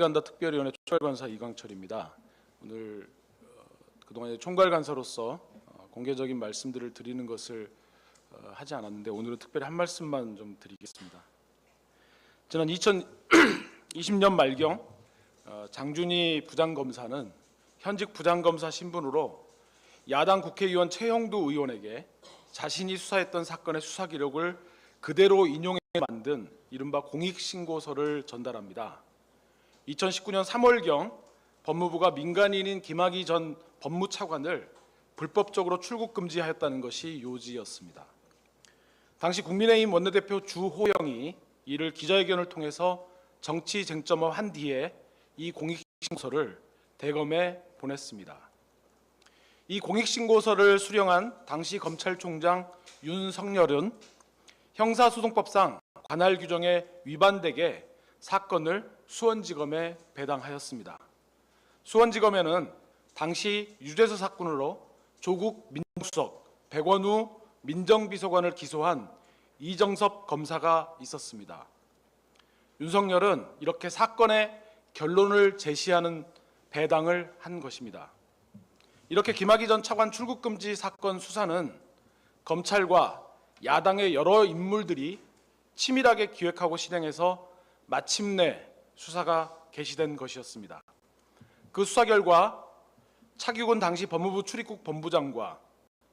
간다 특별위원회 총괄간사 이광철입니다. 오늘 어, 그동안 총괄 간사로서 어, 공개적인 말씀들을 드리는 것을 어, 하지 않았는데 오늘은 특별히 한 말씀만 좀 드리겠습니다. 지난 2020년 말경 어, 장준희 부장검사는 현직 부장검사 신분으로 야당 국회의원 최형두 의원에게 자신이 수사했던 사건의 수사 기록을 그대로 인용해 만든 이른바 공익신고서를 전달합니다. 2019년 3월경 법무부가 민간인인 김학의 전 법무차관을 불법적으로 출국 금지하였다는 것이 요지였습니다. 당시 국민의힘 원내대표 주호영이 이를 기자회견을 통해서 정치 쟁점화한 뒤에 이 공익신고서를 대검에 보냈습니다. 이 공익신고서를 수령한 당시 검찰총장 윤석열은 형사소송법상 관할 규정에 위반되게 사건을 수원지검에 배당하였습니다. 수원지검에는 당시 유죄서 사건으로 조국 민정수석, 백원우 민정비서관을 기소한 이정섭 검사가 있었습니다. 윤석열은 이렇게 사건의 결론을 제시하는 배당을 한 것입니다. 이렇게 김학의 전 차관 출국 금지 사건 수사는 검찰과 야당의 여러 인물들이 치밀하게 기획하고 실행해서 마침내 수사가 개시된 것이었습니다. 그 수사 결과 차기군 당시 법무부 출입국 본부장과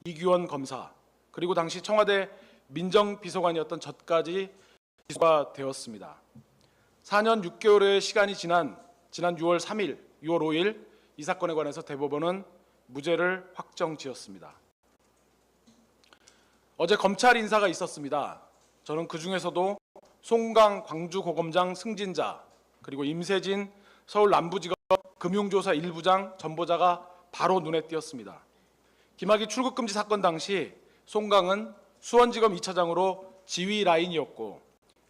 이규원 검사 그리고 당시 청와대 민정비서관이었던 저까지 기소가 되었습니다. 4년 6개월의 시간이 지난 지난 6월 3일, 6월 5일 이 사건에 관해서 대법원은 무죄를 확정지었습니다. 어제 검찰 인사가 있었습니다. 저는 그 중에서도 송강 광주고검장 승진자 그리고 임세진 서울 남부지검 금융조사 1부장 전보자가 바로 눈에 띄었습니다. 김학의 출국금지 사건 당시 송강은 수원지검 2차장으로 지휘 라인이었고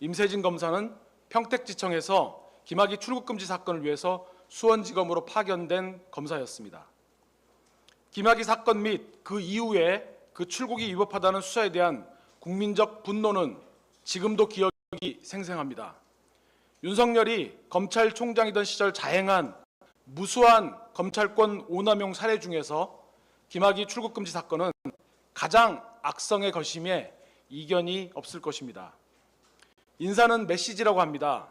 임세진 검사는 평택지청에서 김학의 출국금지 사건을 위해서 수원지검으로 파견된 검사였습니다. 김학의 사건 및 그 이후에 그 출국이 위법하다는 수사에 대한 국민적 분노는 지금도 기억이 생생합니다. 윤석열이 검찰총장이던 시절 자행한 무수한 검찰권 오남용 사례 중에서 김학의 출국금지 사건은 가장 악성의 것임에 이견이 없을 것입니다. 인사는 메시지라고 합니다.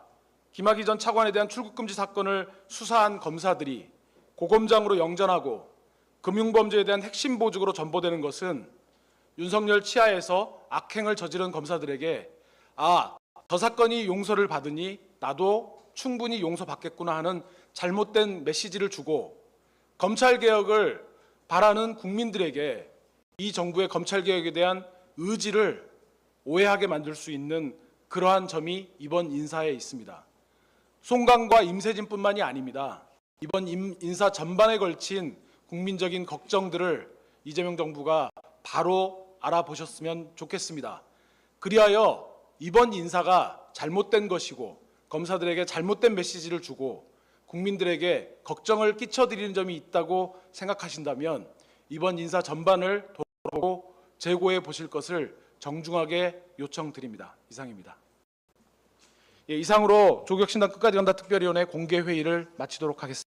김학의 전 차관에 대한 출국금지 사건을 수사한 검사들이 고검장으로 영전하고 금융범죄에 대한 핵심 보직으로 전보되는 것은 윤석열 치하에서 악행을 저지른 검사들에게 아, 저 사건이 용서를 받으니 나도 충분히 용서받겠구나 하는 잘못된 메시지를 주고 검찰 개혁을 바라는 국민들에게 이 정부의 검찰 개혁에 대한 의지를 오해하게 만들 수 있는 그러한 점이 이번 인사에 있습니다. 송강과 임세진뿐만이 아닙니다. 이번 임- 인사 전반에 걸친 국민적인 걱정들을 이재명 정부가 바로 알아보셨으면 좋겠습니다. 그리하여 이번 인사가 잘못된 것이고 검사들에게 잘못된 메시지를 주고 국민들에게 걱정을 끼쳐드리는 점이 있다고 생각하신다면 이번 인사 전반을 돌아보고 재고해 보실 것을 정중하게 요청드립니다. 이상입니다. 예, 이상으로 조국혁신당 끝까지 간다 특별위원회 공개 회의를 마치도록 하겠습니다.